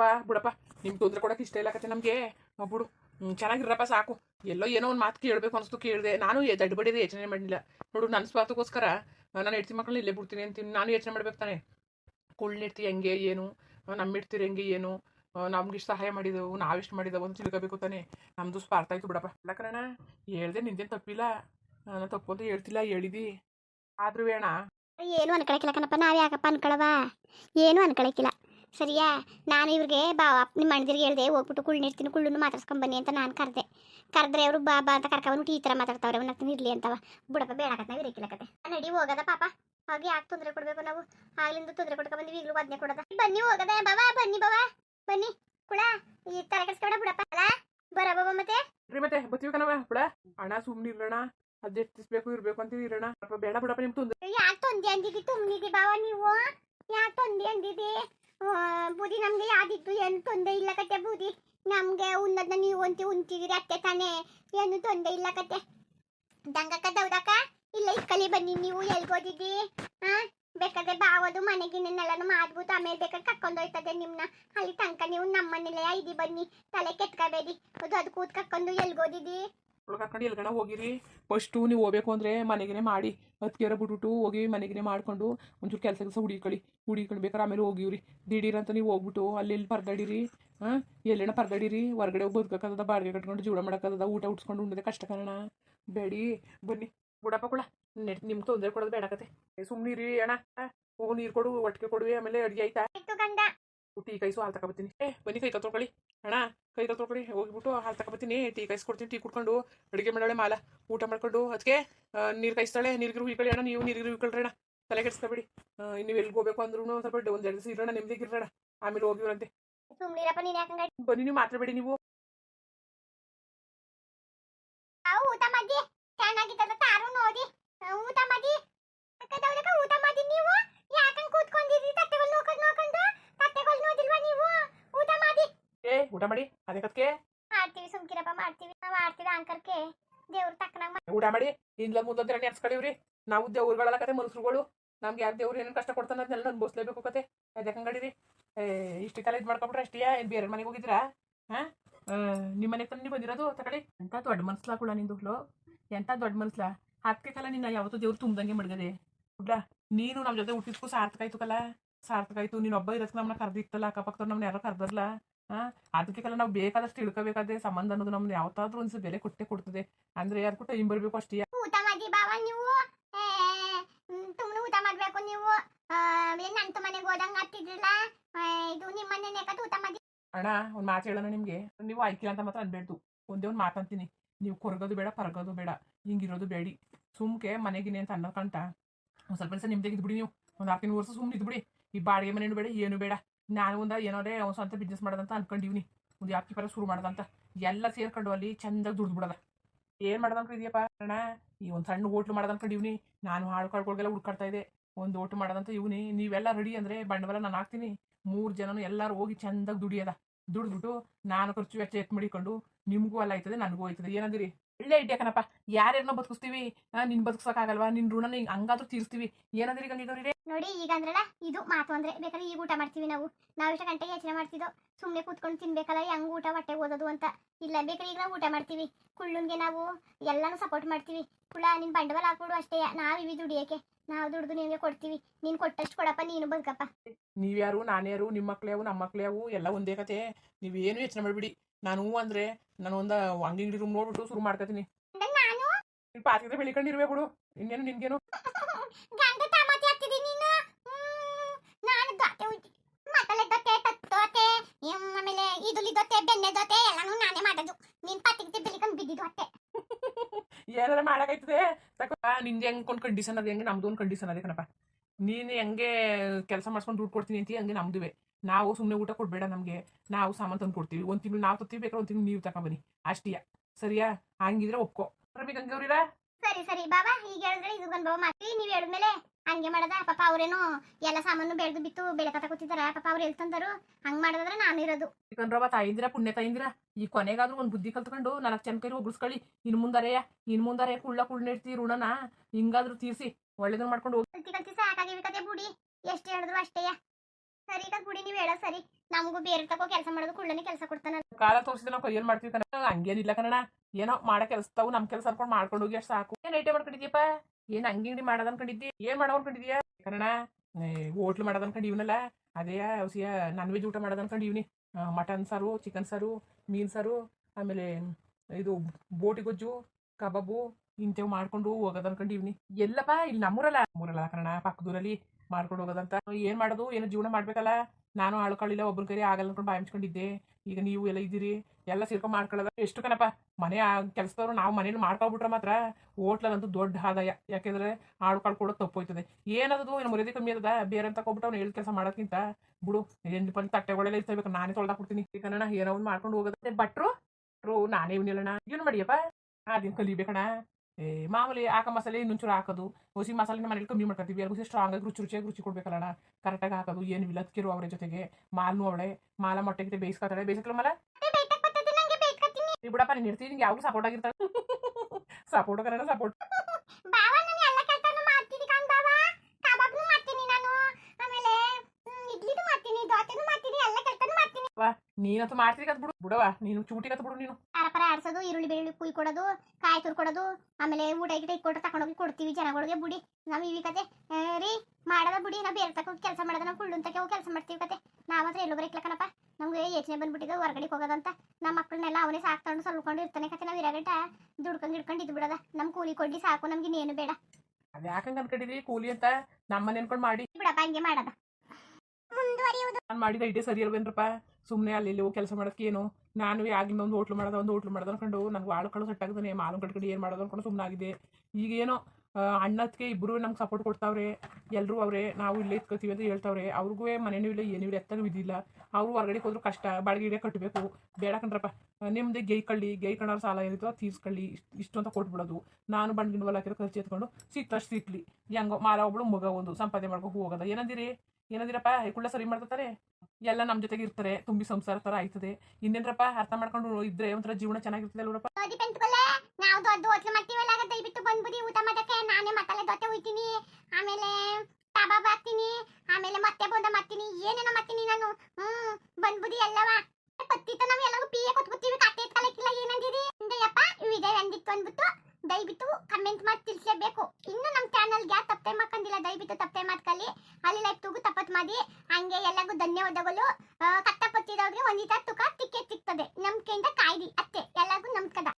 ಪಾ ಬಿಡಪ್ಪ. ನಿಮ್ಗೆ ತೊಂದರೆ ಕೊಡಕ್ಕೆ ಇಷ್ಟ ಇಲ್ಲ ಕತೆ ನಮಗೆ. ಬಿಡು. ಚೆನ್ನಾಗಿರಪ್ಪ, ಸಾಕು. ಎಲ್ಲೋ ಏನೋ ಒಂದು ಮಾತು ಕೇಳಬೇಕು ಅನಿಸ್ತು, ಕೇಳಿದೆ. ನಾನು ದಡ್ಬಡಿದೆ ಯೋಚನೆ ಮಾಡಲಿಲ್ಲ. ನೋಡು ನನ್ನ ಸ್ವಾರ್ಥಕ್ಕೋಸ್ಕರ ನಾನು ಹೆಡ್ತಿ ಮಕ್ಕಳನ್ನ ಇಲ್ಲೇ ಬಿಡ್ತೀನಿ ಅಂತೀನಿ. ನಾನು ಯೋಚನೆ ಮಾಡ್ಬೇಕು ತಾನೆ. ಕುಳ್ಳಿಡ್ತಿ ಹೆಂಗೆ, ಏನು? ನಮ್ಮಿಡ್ತೀರಿ ಹೆಂಗೆ, ಏನು? ನಮ್ಗೆ ಸಹಾಯ ಮಾಡಿದೆವು ನಾವೆಷ್ಟು ಮಾಡಿದವು ಅಂತ ತಿಳ್ಕೋಬೇಕು ತಾನೆ. ನಮ್ಮದು ಸ್ವಾರ್ಥ ಆಯ್ತು ಬಿಡಪ್ಪ. ಇಲ್ಲ ಕಣ ಹೇಳ್ದೆ ನಿಂದೇನು ತಪ್ಪಿಲ್ಲ. ನಾನು ತಪ್ಪು ಅಂತ ಹೇಳ್ತಿಲ್ಲ, ಹೇಳಿದಿ. ಆದ್ರೂ ಏನು ಅನ್ಕೊಳಕಿಲ್ಲ ಕಣಪ್ಪ. ನಾವು ಯಾಕಪ್ಪ ಅನ್ಕೊಳವ ಏನು ಅನ್ಕೊಳಕಿಲ್ಲ. ಸರಿಯಾ? ನಾನು ಇವ್ರಿಗೆ ಬಾ ನಿಮ್ಮ ಅಣ್ಣದಿರಿಗೆ ಹೇಳಿದೆ ಹೋಗ್ಬಿಟ್ಟು ಕುಳ್ಳಿರ್ತೀನಿ ಕುಳ್ಳು ಮಾತಾಡ್ಸ್ಕೊಂಬನ್ನಿ ಅಂತ ನಾನು ಕರೆದೆ. ಕರೆದ್ರೆ ಅವರು ಬಾ ಬಾ ಅಂತ ಕರ್ಕೊಂಡ್ಬಿಟ್ಟು ಈ ಥರ ಮಾತಾಡ್ತಾವ್ರೆ ಅವ್ನ ಹತ್ತಿನ ಇರಲಿ ಅಂತವ. ಬುಡಪ್ಪ ಬೇಡಕತ್ತ ನಾವು ಇರಕ್ಕಿಲ್ಲ ಕತೆ. ನಡಿ ಹೋಗದ ಪಾಪ. ಹಾಗೆ ಯಾಕೆ ತೊಂದರೆ ಕೊಡಬೇಕು ನಾವು? ಆಗ್ಲಿಂದ ತೊಂದರೆ ಕೊಡ್ಕೊ ಬಂದಿವಿ ಈಗಲೂ ಅದನ್ನೇ ಕೊಡೋದ. ಬನ್ನಿ ಹೋಗದ ಬಾವಾ ಬನ್ನಿ ಬಾವಾ. ಬನ್ನಿ ಕುಳ. ಈ ತರ ಕೆಡ್ಸ್ಕೊಡ ಬಿಡಪ್ಪ. ಅಲ್ಲ ಬರ ಬಾಬಾ ಮತ್ತೆ? ರೀ ಮತ್ತೆ ಬತ್ತೀವಿ ಕಣವ ಬಿಡ ಅಣ್ಣ ಸುಮ್ಮನೆ ಇರೋಣ. ಅದೆಷ್ಟಿಸ್ಬೇಕು ಇರಬೇಕು ಅಂತ ಇರೋಣ. ಬೇಡ ಬಿಡಪ್ಪ ನಿಮ್ ತೊಂದ್ರೆ. ಯಾಕೆ ತೊಂದೆ ಅಂದಿದ್ದಿ ತುಂಬಿದಿ ಬಾವ ನೀವು? ಯಾಕೆ ತೊಂದೆ ಅಂದಿದ್ದಿ ಬೂದಿ, ನಮ್ಗೆ ಯಾವ್ದಿತ್ತು? ಏನು ತೊಂದರೆ ಇಲ್ಲ ಕತೆ ಬೂದಿ. ನಮ್ಗೆ ಉನ್ನದ್ನ ನೀವು ಅಂತ ಉಂತಿದಿರಿ ಅತ್ತೆ ತಾನೇ. ಏನು ತೊಂದರೆ ಇಲ್ಲ ಕತೆ. ದಂಗಕ್ಕ, ದೌದಕ್ಕ, ಇಲ್ಲ ಇಕ್ಕಲಿ ಬನ್ನಿ ನೀವು. ಎಲ್ಗೋದಿದ್ದಿ ಹಾ ಬೇಕಾದ್ರೆ ಬಾವದು ಮನೆಗಿನೆಲ್ಲನು ಮಾಡ್ಬೋದು. ಆಮೇಲೆ ಬೇಕಾದ್ರೆ ಕರ್ಕೊಂಡೋಯ್ತದೆ ನಿಮ್ನ. ಅಲ್ಲಿ ತನಕ ನೀವು ನಮ್ಮನೆಲ್ಲ ಇದಿ ಬನ್ನಿ. ತಲೆ ಕೆತ್ಕೋಬೇಡಿ. ಅದು ಅದು ಕೂತ್ ಕರ್ಕೊಂಡು ಎಲ್ಗೋದಿದ್ದಿ ಒಳಗೆ ಹಾಕೊಂಡು ಎಲ್ಗಣ ಹೋಗಿರಿ. ಫಸ್ಟು ನೀವು ಹೋಗ್ಬೇಕು ಅಂದರೆ ಮನೆಗೇನೆ ಮಾಡಿ. ಹತ್ಕೇರ ಬಿಟ್ಬಿಟ್ಟು ಹೋಗಿ ಮನೆಗೇನೆ ಮಾಡ್ಕೊಂಡು ಒಂಚೂರು ಕೆಲಸ ಕೆಲಸ ಹುಡಿಕೊಳ್ಳಿ. ಹುಡಿಕೊಳ್ಬೇಕಾರೆ ಆಮೇಲೆ ಹೋಗಿವ್ರಿ. ದಿಢೀರಂತ ನೀವು ಹೋಗ್ಬಿಟ್ಟು ಅಲ್ಲಿ ಎಲ್ಲಿ ಪರ್ದಾಡಿರಿ. ಹಾಂ ಎಲ್ಲೇನ ಪರ್ದಾಡಿರಿ. ಹೊರಗಡೆ ಹೋಗಿ ಬಾಡಿಗೆ ಕಟ್ಕೊಂಡು ಜೀವನ ಮಾಡೋಕ್ಕದ ಊಟ ಉಟ್ಸ್ಕೊಂಡು ಉಂಡದೆ ಕಷ್ಟ ಕಾರಣ ಬೇಡಿ, ಬನ್ನಿ. ಬುಡಪ್ಪ ಕೂಡ ನೆಟ್ ನಿಮ್ಗೆ ತೊಂದರೆ ಕೊಡೋದು ಬೇಡಕತೆ ಸುಮ್ಮನಿರಿ ಅಣ್ಣ. ಹೋಗಿ ನೀರು ಕೊಡು, ಒಟ್ಟಿಗೆ ಕೊಡುವೆ. ಆಮೇಲೆ ಅಡುಗೆ ಆಯ್ತಾ? ಟೀ ಕೈಸು ಹಾಲು ತಗೊಬತ್ತೀನಿ. ಏ ಬನ್ನಿ ಕೈ ತೊಳ್ಕೊಳ್ಳಿ ಅಣ್ಣ ಕೈ ತೊಳ್ಕೊಳ್ಳಿ ಹೋಗಿಬಿಟ್ಟು ಹಾಲು ತಗೊಬತ್ತೀನಿ. ಟೀ ಕೈಸ್ಕೊಡ್ತೀನಿ ಟೀ ಕುಡ್ಕೊಂಡು ಅಡುಗೆ ಮಾಡೋಳೆ ಮಾಲ. ಊಟ ಮಾಡ್ಕೊಂಡು ಅದಕ್ಕೆ ನೀರು ಕಾಯಿಸ್ತಾಳೆ ನೀರಿಗೆ ಹುಯ್ಕೊಳ್ಳಿ ಅಣ್ಣ. ನೀವು ನೀರಿಗೆ ಹುಯ್ಕೊಳ್ರಿ ಅಣ್ಣ. ತಲೆ ಕೆಡಿಸ್ಕೊಬೇಡಿ. ನೀವು ಎಲ್ಲಿಗೆ ಹೋಗ್ಬೇಕು ಅಂದ್ರೂ ಒಂದು ಸ್ವಲ್ಪ ಒಂದು ಎರಡು ದಿವಸ ಇರೋಣ ನೆಮ್ಮದಿಗೆ ಇರೋಣ ಆಮೇಲೆ ಹೋಗಿವ್ರಂತೆ ಬನ್ನಿ ನೀವು ಮಾತಾಡಬೇಡಿ ನೀವು. ಊಟ ಮಾಡಿ. ತಾರು ನೋಡಿ ಊಟ ಮಾಡಿ. ಊಟ ಮಾಡಿ ನೀವು ಯಾಕಂಗ್ ಕೂತ್ಕೊಂಡಿದ್ರಿ ತಟ್ಟೆಗಳು ನೋಡ್ಕೊಂಡು ನೋಡ್ಕೊಂಡು ತಟ್ಟೆಗಳು ನೋಡಿಲ್ವಾ ನೀವು ಊಟ ಮಾಡಿ ಏ ಊಟ ಮಾಡಿ ಅದೇ ಕತ್ಕೆ ಮಾಡ್ತೀವಿ ಸುಮ್ಕಿರಪ್ಪ ಮಾಡ್ತೀವಿ. ನಾವು ಮಾಡ್ತೀವಿ ಅಂಕರ್ಗೆ ದೇವ್ರ ತಕ್ಕನಾಗ ಊಟ ಮಾಡಿ ಇಂದ್ಲ ಮುಂದೆ ನೆನ್ಸ್ಕೊಂಡಿವ್ರಿ ನಾವು ದೇವ್ರುಗಳಲ್ಲ ಕತೆ ಮನುಷ್ಯರುಗಳು ನಮ್ಗೆ ಯಾರು ದೇವ್ರು ಏನೇನು ಕಷ್ಟ ಕೊಡ್ತಾನೆ ಅದನ್ನೆಲ್ಲ ಅನ್ಭವಿಸ್ಲೇಬೇಕು ಕತೆ. ಏ ಇಷ್ಟು ಕಾಲ ಇದು ಮಾಡ್ಕೊಂಬಿಟ್ರೆ ಅಷ್ಟೇ ಏನು ಬೇರೆ ಮನೆಗೆ ಹೋಗಿದ್ದೀರಾ ಹಾಂ? ನಿಮ್ಮ ಮನೆ ತಂದು ಬಂದಿರೋದು ತಗೊಳ್ಳಿ ಎಂಥ ದೊಡ್ಡ ಮನ್ಸ್ಲಾ ಕೂಡ ನಿಂದು ಎಂಥ ದೊಡ್ಡ ಮನ್ಸ್ಲ? ಅದಕ್ಕೆ ಕಲ ನಿನ್ನ ಯಾವತ್ತೂ ದೇವ್ರು ತುಂಬ್ದಂಗೆ ಮಡ್ಗದೆ. ಹುಡ್ಲ ನೀನು ನಮ್ಮ ಜೊತೆ ಹುಟ್ಟಿದ್ಕು ಸಾರ್ಥಕ ಆಯ್ತು ಕಲ? ಸಾರ್ಥಕ ಆಯ್ತು ನೀನು ಒಬ್ಬ ಇರೋದಕ್ಕೆ ನಮ್ಮನ್ನ ಕರೆದಿತ್ತಲ್ಲ ಅಕ್ಕಪಕ್ಕದವ್ರು ನಮ್ಮನ್ನ ಯಾರೋ ಕರ್ದರ್ಲ ಹಾಂ ಅದಕ್ಕೆ ಕೆಲ ನಾವು ಬೇಕಾದಷ್ಟು ತಿಳ್ಕೋಬೇಕಾದ್ರೆ ಸಂಬಂಧ ಅನ್ನೋದು ನಮ್ದು ಯಾವತ್ತಾದ್ರೂ ಒಂದ್ಸಲ ಬೆಲೆ ಕೊಟ್ಟೆ ಕೊಡ್ತದೆ. ಅಂದ್ರೆ ಯಾರು ಕೂಡ ಬರಬೇಕು ಅಷ್ಟೇ. ಊಟ ಮಾಡಿ ಬಾವ ನೀವು. ಊಟ ಮಾಡ್ಬೇಕು ನೀವು. ಏನ್ ಮನೆಗೆ ಹೋದಂಗ ಹತ್ತಿದ್ರಲ್ಲ ಇದು ನಿಮ್ಮ ಮನೆ ಊಟ ಮಾಡಿ. ಅಣ್ಣ ಒಂದ್ ಮಾತು ಹೇಳೋಣ ನಿಮ್ಗೆ. ನೀವು ಐಕಿಲ್ಲ ಅಂತ ಮಾತ್ರ ಅನ್ಬೇಡ್ದು. ಒಂದೇ ಒಂದು ಮಾತಂತೀನಿ ನೀವು ಕೊರಗೋದು ಬೇಡ ಪರಗೋದು ಬೇಡ. ಹಿಂಗಿರೋದು ಬೇಡಿ. ಸುಮ್ಕೆ ಮನೆಗಿನೇ ಅಂತ ಅನ್ನೋಕಂತ ಒಂದ್ ಸ್ವಲ್ಪ ದಿವಸ ನಿಮ್ದೇ ಇದ್ಬಿಡಿ ನೀವು. ಒಂದ್ ಆರು ತಿಂಗಳು ವರ್ಷ ಸುಮ್ಮನೆ ಇದ್ಬಿಡಿ ಈ ಬಾಡಿಗೆ ಮನೇನು ಬೇಡ ಏನು ಬೇಡ. ನಾನು ಒಂದು ಏನಾರೇ ಒಂದು ಸ್ವಂತ ಬಿಸ್ನೆಸ್ ಮಾಡೋದಂತ ಅನ್ಕೊಂಡಿವ್ನಿ. ಒಂದು ಯಾಕೆ ಪರ ಶುರು ಮಾಡ್ದಂತ. ಎಲ್ಲ ಸೇರ್ಕೊಂಡು ಅಲ್ಲಿ ಚಂದಾಗಿ ದುಡ್ದು ಬಿಡೋದ. ಏನು ಮಾಡೋದು ಇದೆಯಪ್ಪ ಅಣ್ಣ? ಈ ಒಂದು ಸಣ್ಣ ಹೋಟ್ಲು ಮಾಡೋದು ಅನ್ಕೊಂಡಿವ್ನಿ. ನಾನು ಹಾಳು ಕಾಳ್ಗಳಿಗೆಲ್ಲ ಹುಡ್ಕಾಡ್ತಾ ಇದ್ದೆ. ಒಂದು ಓಟ್ ಮಾಡೋದಂತ ಇವ್ನಿ. ನೀವೆಲ್ಲ ರೆಡಿ ಅಂದರೆ ಬಂಡವಾಳ ನಾನು ಹಾಕ್ತೀನಿ. ಮೂರು ಜನನು ಎಲ್ಲರೂ ಹೋಗಿ ಚಂದಾಗಿ ದುಡಿಯೋದ. ದುಡ್ದ್ಬಿಟ್ಟು ನಾನು ಖರ್ಚು ವೆಚ್ಚ ಎತ್ ಮಾಡಿಕೊಂಡು ನಿಮಗೂ ಅಲ್ಲ ಆಯ್ತದೆ, ನನಗೂ ಆಯ್ತದೆ. ಏನಂದಿರಿ? ಒಳ್ಳೆ ಐಡಿಯಾ ಕಣಪ್ಪ. ಯಾರ್ಯಾರನ್ನ ಬದುಕಿಸ್ತೀವಿ? ನಿನ್ ಬದುಕ್ಸಕ್ಕಾಗಲ್ವಾ? ನಿನ್ ಋಣನ ಹಿಂಗ್ ಹಂಗಾದ್ರೂ ತೀರಿಸ್ತೀವಿ. ಏನಂದಿರಿ ನೋಡಿ ಈಗ ಅಂದ್ರಲ್ಲ ಇದು ಮಾತು ಅಂದ್ರೆ ಬೇಕಾದ್ರೆ ಈಗ ಊಟ ಮಾಡ್ತೀವಿ ನಾವು. ನಾವು ಇಷ್ಟ ಗಂಟೆಗೆ ಯೋಚನೆ ಮಾಡ್ತಿದ್ದೋ. ಸುಮ್ಮನೆ ಕೂತ್ಕೊಂಡು ತಿನ್ಬೇಕಲ್ಲ ಹೆಂಗ್ ಊಟ ಹೊಟ್ಟೆ ಓದೋದು ಅಂತ. ಇಲ್ಲ ಬೇಕಾದ್ರೆ ಈಗ ನಾವು ಊಟ ಮಾಡ್ತೀವಿ. ಕುಳ್ಳುನ್ಗೆ ನಾವು ಎಲ್ಲಾನು ಸಪೋರ್ಟ್ ಮಾಡ್ತೀವಿ. ಕುಳ ನಿನ್ ಬಂಡವಾಳ ಹಾಕ್ಬಿಡು ಅಷ್ಟೇ. ನಾವು ಇವಿ ದುಡಿಯಕ್ಕೆ. ನಾವು ದುಡ್ದು ನಿಮ್ಗೆ ಕೊಡ್ತೀವಿ. ನೀನ್ ಕೊಟ್ಟಷ್ಟು ಕೊಡಪ್ಪ ನೀನು ಬದುಕಪ್ಪ. ನೀವ್ಯಾರು ನಾನ್ಯಾರು ನಿಮ್ಮ ಮಕ್ಳು ಯಾವು ನಮ್ಮ ಮಕ್ಳು ಯಾವು ಎಲ್ಲ ಒಂದೇ ಕತೆ. ನೀವೇನು ಯೋಚನೆ ಮಾಡ್ಬಿಡಿ. ನಾನು ಹ್ಞೂ ಅಂದ್ರೆ ನಾನು ಒಂದು ಅಂಗಡಿ ಅಂಗಡಿ ರೂಮ್ ನೋಡ್ಬಿಟ್ಟು ಶುರು ಮಾಡ್ತೀನಿ ಅಂದ್ರೆ ನಾನು? ನೀನ್ ಪಾತ್ರೆ ಬೆಳಿಕೊಂಡಿರ್ಬೇ ಬಿಡು. ಇನ್ನೇನು ನಿನ್ಗೇನು? ಆಮೇಲೆ ಇದುಲಿ ದೋತೆ ಬೆಣ್ಣೆ ದೋತೆ ಎಲ್ಲಾನು ನಾನೇ ಮಾಡೋದು. ನಿನ್ ಪತ್ತಿಗೆ ಬೆಳಿಕೊಂಡು ಬಿದ್ದಿದ್ದು ಅತ್ತೆ ಏನಾರ ಮಾಡಕೈತದೆ ನಿಂದ ಹೆಂಗ್ ಕೊಂಡು ಕಂಡೀಷನ್ ಅದ ಹೆಂಗೆ ನಮ್ದು ಒಂದು ಕಂಡೀಷನ್ ಅದೇ ಕಣಪ್ಪ. ನೀನು ಹೆಂಗೆ ಕೆಲಸ ಮಾಡ್ಸ್ಕೊಂಡು ದುಡ್ಡು ಕೊಡ್ತೀನಿ ಅಂತ ಹಂಗೆ ನಮ್ದುವೆ. ನಾವು ಸುಮ್ಮನೆ ಊಟ ಕೊಡಬೇಡ ನಮಗೆ. ನಾವು ಸಾಮಾನು ತಂದು ಕೊಡ್ತೀವಿ. ಒಂದು ತಿಂಗಳು ನಾವು ತತ್ತೀವಿ ಬೇಕಾದ್ರೆ ಒಂದು ತಿಂಗಳು ನೀವು ತಗೊಬನ್ನಿ ಅಷ್ಟೀಯ. ಸರಿಯಾ? ಹಂಗಿದ್ರೆ ಒಪ್ಕೋ. ರವಿ ಗಂಗವ್ರಿರ? ಸರಿ ಸರಿ. ಬಾಬಾ ಈಗ ಹೇಳಿದ್ರೆ ಇದು ಬಂದ್ ಬಾಬಾ ಮಾಡ್ತೀವಿ ನೀವ್ ಹೇಳಿದ್ಮೇಲೆ ಹಂಗೆ ಮಾಡದ. ಪಾಪ ಅವ್ರೇನು ಎಲ್ಲ ಸಾಮಾನು ಬೆಳೆದು ಬಿತ್ತು ಬೆಳೆ ಕೂತಿದಾರ ಪಾಪ ಅವ್ರು ಎಲ್ತಂದರು ಹಂಗ್ ಮಾಡಿದ್ರೆ ನಾನು ಇರೋದು. ಚಿಕನ್ರವ ತಾಯಿಂದಿರ ಪುಣ್ಯ ತಾಯಿಂದಿರ. ಈ ಕೊನೆಗಾದ್ರೂ ಒಂದು ಬುದ್ಧಿ ಕಲ್ತ್ಕೊಂಡು ನಾಲ್ಕು ಚಂದ ಕೈ ಒಗ್ಗಿಸ್ಕೊಳ್ಳಿ ಇನ್ ಮುಂದಾರೆಯ ಇನ್ ಮುಂದಾರೆ ಕುಳ್ಳ ಕುಳ್ಳಿಡ್ತಿ ಋಣನ ಹಿಂಗಾದ್ರೂ ತೀರ್ಸಿ ಒಳ್ಳೇದನ್ನ ಮಾಡ್ಕೊಂಡು ಹೋಗಿ. ಕಲ್ತಿ ಕಲ್ತಿ ಸಾಕಾಗಿವಿ ಕತೆ ಬುಡಿ. ಎಷ್ಟು ಹೇಳಿದ್ರು ಅಷ್ಟೇಯ ಸರಿ ಕದ್ ಬಿಡಿ, ನೀವು ಹೇಳ ಸರಿ. ನಮಗೂ ಬೇರೆ ತಗೋ ಕೆಲಸ ಮಾಡೋದು ಕುಳ್ಳನೆ ಕೆಲಸ ಕೊಡ್ತಾನ ಕಾಲ ತೋರಿಸಿದ್ರೆ ನಾವು ಕೈಯಲ್ಲಿ ಮಾಡ್ತೀವಿ ಕಣ ಹಂಗೇನಿಲ್ಲ ಕಣ ಏನೋ ಮಾಡೋ ಕೆಲಸವು ನಮ್ ಕೆಲಸ ಅನ್ಕೊಂಡು ಮಾಡ್ಕೊಂಡು ಹೋಗಿ ಅಷ್ಟು ಸಾಕು. ಏನ್ ಐಟಮ್ ಮಾಡ್ಕೊಂಡಿದ್ಯಪ್ಪ ಏನ್ ಅಂಗಿ ಅಂಗಡಿ ಮಾಡೋದ್ ಅನ್ಕೊಂಡಿದ್ದಿ? ಏನ್ ಮಾಡೋ ಅನ್ಕೊಂಡಿದ್ಯಾ ಕಣ ಹೋಟ್ಲು ಮಾಡೋದ್ ಅನ್ಕೊಂಡಿವ್ನಲ್ಲ. ಅದೇ ಔಸಿಯ ನಾನ್ ವೆಜ್ ಊಟ ಮಾಡೋದ್ ಅನ್ಕೊಂಡಿವ್ನಿ. ಮಟನ್ ಸಾರು, ಚಿಕನ್ ಸಾರು, ಮೀನ್ ಸಾರು, ಆಮೇಲೆ ಇದು ಬೋಟಿ ಗೊಜ್ಜು, ಕಬಾಬು ಇಂಥವು ಮಾಡ್ಕೊಂಡು ಹೋಗೋದ್ ಅನ್ಕೊಂಡಿವ್ನಿ. ಎಲ್ಲಪ್ಪ, ಇಲ್ಲಿ ನಮ್ಮೂರಲ್ಲ? ನಮ್ಮೂರಲ್ಲ ಕಣ ಪಕ್ಕದೂರಲ್ಲಿ. ಮಾಡ್ಕೊಂಡು ಹೋಗೋದಂತ. ಏನ್ ಮಾಡೋದು? ಏನು ಜೀವನ ಮಾಡ್ಬೇಕಲ್ಲ. ನಾನು ಆಳ್ಕೊಳ್ಳಿಲ್ಲ ಒಬ್ಬರ ಕರಿ ಆಗಲ್ಲ ಅನ್ಕೊಂಡು ಬಾಯಿ ಮುಚ್ಕೊಂಡಿದ್ದೆ. ಈಗ ನೀವು ಎಲ್ಲ ಇದ್ದೀರಿ. ಎಲ್ಲ ಸೇರ್ಕೊಂಡು ಮಾಡ್ಕೊಳ್ಳೋದ. ಎಷ್ಟು ಕಣಪ್ಪ. ಮನೆ ಕೆಲಸದವ್ರು ನಾವು ಮನೇಲಿ ಮಾಡ್ಕೊಬಿಟ್ರೆ ಮಾತ್ರ ಹೋಟ್ಲಲ್ಲಂತೂ ದೊಡ್ಡ ಆದಾಯ. ಯಾಕೆಂದ್ರೆ ಆಳು ಕಳ್ಕೊಡೋದು ತಪ್ಪೋಯ್ತದೆ. ಏನದು ಏನು ಮರ್ಯಾದೆ ಕಮ್ಮಿ ಅದ? ಬೇರೆ ಅಂತ ಹೋಗ್ಬಿಟ್ಟು ಅವ್ನು ಹೇಳಿ ಕೆಲಸ ಮಾಡೋದ್ಕಿಂತ. ಬಿಡು, ಏನು ಬಂದು ತಟ್ಟೆಗಳೆಲ್ಲ ಇರ್ತಬೇಕು ನಾನೇ ತೊಳ್ದಾಕ್ಬಿಡ್ತೀನಿ ಈ ಕಣ ಏನೋ ಒಂದು ಮಾಡ್ಕೊಂಡು ಹೋಗೋದಂತೆ ಬಟ್ರು ನಾನೇ ಇವನಿಲ್ಲಣ್ಣ. ಏನು ಮಾಡಿಯಪ್ಪ. ಅದೇನು ಕಲಿಬೇಕಣ್ಣ. ಏ ಮಾಮೂಲಿ ಆಕ ಮಸಾಲೆ ಇನ್ನೊಂಚೂರು ಹಾಕೋದು ಹುಸಿ ಮಸಾಲೆ ಮನೇಲಿ ಕಮ್ಮಿ ಮಾಡ್ಕೊತೀವಿ ಅಲ್ಲಿ ಸ್ಟ್ರಾಂಗ್ ಆಗಿ ರುಚಿ ರುಚಿಯಾಗಿ ರುಚಿ ಕೊಡ್ಬೇಕಲ್ಲಣ್ಣ. ಕರೆಕ್ಟಾಗಿ ಹಾಕೋದು. ಏನು ಅದಕ್ಕಿರು ಅವ್ರ ಜೊತೆಗೆ. ಮಾಲ್ನು ಅವಳೆ. ಮಾಲ ಮೊಟ್ಟೆ ಗಿಟ್ಟೆ ಬೇಯಿಸ್ಕೊತಾಳೆ. ಬೇಯಿಸ್ಕಲ ಮಲ? ಈ ಬಿಡಪ್ಪ ನೀನು ಇರ್ತೀನಿ ನಿಂಗೆ ಯಾವಾಗಲೂ ಸಪೋರ್ಟ್ ಆಗಿರ್ತಾಳೆ. ಸಪೋರ್ಟ್ ಕನ್ನಡ ಸಪೋರ್ಟ್ ನೀನಂತೂ ಮಾಡ್ತೀನಿ ಕತ್ ಬಿಡು ಬಿಡವಾ ನೀನು. ಚೂಟಿ ಕತ್ ಬಿಡು ನೀನು. ಆಡ್ಸೋದು ಈರುಳ್ಳಿ ಬೆಳ್ಳಿ ಕುಯ್ ಕೊಡೋದು ಕಾಯಿ ತುರ್ಕೊಡೋದು ಆಮೇಲೆ ಊಟ ಗಿಟ ತಕೊಂಡ ತಗೊಂಡೋಗಿ ಕೊಡ್ತೀವಿ ಜನಗಳಿಗೆ ಬುಡಿ. ನಾವು ಇವಿ ಕತೆ. ರೀ ಮಾಡೋದ ಬುಡಿ ನಾವು ಬೇರೆ ತಕ್ಕ ಕೆಲಸ ಮಾಡೋದ ನಾವು ಕುಳ್ಳು ತಕ್ಕ ಕೆಲಸ ಮಾಡ್ತೀವಿ ಕತೆ. ನಾವು ಮಾತ್ರ ಎಲ್ಲೂ ಬರೀಕ್ಲಕ್ಕನಪ್ಪ ನಮ್ಗೆ ಯೋಚನೆ ಬಂದ್ಬಿಟ್ಟಿದ್ದು ಹೊರಗಡೆ ಹೋಗೋದಂತ. ನಮ್ಮ ಮಕ್ಕಳನ್ನೆಲ್ಲ ಅವನೇ ಸಾಕ್ಕೊಂಡು ಸಲ್ಕೊಂಡು ಇರ್ತಾನೆ ಕತೆ ನಾವು ಇರಗಂಟ. ದುಡ್ಕೊಂಡು ಹಿಡ್ಕೊಂಡು ಇದ್ದು ಬಿಡೋದ. ನಮ್ಮ ಕೂಲಿ ಕೊಡ್ಲಿ ಸಾಕು ನಮ್ಗೆ ಇನ್ನೇನು ಬೇಡ. ಅದು ಯಾಕಂಗೆ ಅನ್ಕೊಂಡಿದ್ರಿ ಕೂಲಿ ಅಂತ ನಮ್ಮನ್ನ ಅನ್ಕೊಂಡು ಮಾಡಿ. ಬಿಡಪ್ಪ ಹಂಗೆ ಮಾಡೋದ. ನಾನು ಮಾಡಿದ ಐಡಿಯಾ ಸರಿ ಅಲ್ವೇನ್ರಪ್ಪ? ಸುಮ್ಮನೆ ಅಲ್ಲಿ ಇಲ್ಲಿ ಕೆಲಸ ಮಾಡೋದಕ್ಕೆ ಏನು? ನಾನು ಆಗಿನ ಒಂದು ಹೋಟ್ಲು ಮಾಡೋದು, ಒಂದು ಹೋಟ್ಲು ಮಾಡೋದು ಅನ್ಕೊಂಡು ನನಗೆ ಆಳು ಕಳು ಸೆಟ್ ಆಗ್ತಾನೆ ಮಾಲು ಕಟ್ಕೊಂಡು ಏನು ಮಾಡೋದು ಅನ್ಕೊಂಡು ಸುಮ್ಮನೆ ಆಗಿದೆ ಅಣ್ಣದಕ್ಕೆ ಇಬ್ಬರು ನಮ್ಗೆ ಸಪೋರ್ಟ್ ಕೊಡ್ತಾವ್ರೆ ಎಲ್ಲರೂ ಅವರೇ, ನಾವು ಇಲ್ಲೇ ಇತ್ಕೋತೀವಿ ಅಂತ ಹೇಳ್ತಾವ್ರೆ. ಅವ್ರಿಗೂ ಮನೇನೂ ಇಲ್ಲ, ಏನೂ ಇಲ್ಲ ಎತ್ತನೂ ಇದಿಲ್ಲ. ಅವರು ಹೊರಗಡೆ ಹೋದ್ರು ಕಷ್ಟ, ಬಾಡಿಗೆ ಕಟ್ಟಬೇಕು ಬೇಡ ಕಣ್ರಪ್ಪ ನಿಮ್ಮದೇ ಗೈಕಳ್ಳಿ ಗೈಕಣ್ಣವ್ರ ಸಾಲ ಏನಿತ್ತು ತೀರ್ಸ್ಕೊಳ್ಳಿ, ಇಷ್ಟು ಇಷ್ಟು ಅಂತ ಕೊಟ್ಬಿಡೋದು. ನಾನು ಬಂಡ್ ಗಿಂಡ್ವಲ್ ಹಾಕಿರೋ ಖರ್ಚು ಎತ್ಕೊಂಡು ಸಿಕ್ತಷ್ಟು ಸಿಕ್ಲಿ. ಹೆಂಗೋ ಮಾರ ಒಬ್ಳು ಮಗ ಒಂದು ಸಂಪಾದನೆ ಮಾಡ್ಕೊ ಹೋಗೋದ. ಏನಂದಿರಿ? ಏನಂದಿರಪ್ಪ? ಕುಳ್ಳ ಸರಿ ಮಾಡ್ತಾರೆ ಎಲ್ಲ ನಮ್ಮ ಜೊತೆಗೆ ಇರ್ತಾರೆ, ತುಂಬಿ ಸಂಸಾರ ಥರ ಆಯ್ತದೆ. ಇನ್ನೇನ್ರಪ್ಪ? ಅರ್ಥ ಮಾಡ್ಕೊಂಡು ಇದ್ರೆ ಒಂಥರ ಜೀವನ ಚೆನ್ನಾಗಿರ್ತದೆ ಅಲ್ವರಪ್ಪ? ನಾನೇ ಹೋಯ್ತೀನಿ ಆಮೇಲೆ ಕಬಾಬ್ ಹಾಕ್ತೀನಿ, ಆಮೇಲೆ ಮತ್ತೆ ಬೋದ ಮಾಡ್ತೀನಿ, ಏನೇನೋ ಮಾಡ್ತೀನಿ ನಾನು. ಹ್ಮ್, ಬಂದ್ಬಿಡಿ ಎಲ್ಲವ. ಪತ್ತಿತ ನಾವು ಎಲ್ಲರೂ ಪಿಯೆ ಕೊಟ್ಬಿಡ್ತೀವಿ ಕಟ್ಟೆ ಎತ್ಕೊಳಕ್ಕಿಲ್ಲ ಏನಂದಿರಿ ಹಿಂದೆಯಪ್ಪ ವಿಡಿಯೋ ಅಂದಿತ್ತು ಅಂದ್ಬಿಟ್ಟು ದಯವಿಟ್ಟು ಕಮೆಂಟ್ ಮಾಡಿ ತಿಳಿಸಲೇಬೇಕು. ಇನ್ನು ನಮ್ಮ ಚಾನಲ್ಗೆ ತಪ್ಪೆ ಮಾಡ್ಕೊಂಡಿಲ್ಲ, ದಯವಿಟ್ಟು ತಪ್ಪೆ ಮಾಡ್ಕೊಳ್ಳಿ. ಅಲ್ಲಿ ಲೈಕ್ ತೂಗು ತಪ್ಪತ್ ಮಾಡಿ. ಹಂಗೆ ಎಲ್ಲರಿಗೂ ಧನ್ಯವಾದಗಳು. ಪತ್ತಿದವ್ರಿಗೆ ಒಂದಿತ ತುಕ ಟಿಕೆಟ್ ಸಿಗ್ತದೆ ನಂಬಿಕೆಯಿಂದ ಕಾಯ್ದಿ ಅತ್ತೆ. ಎಲ್ಲರಿಗೂ ನಮಸ್ಕಾರ.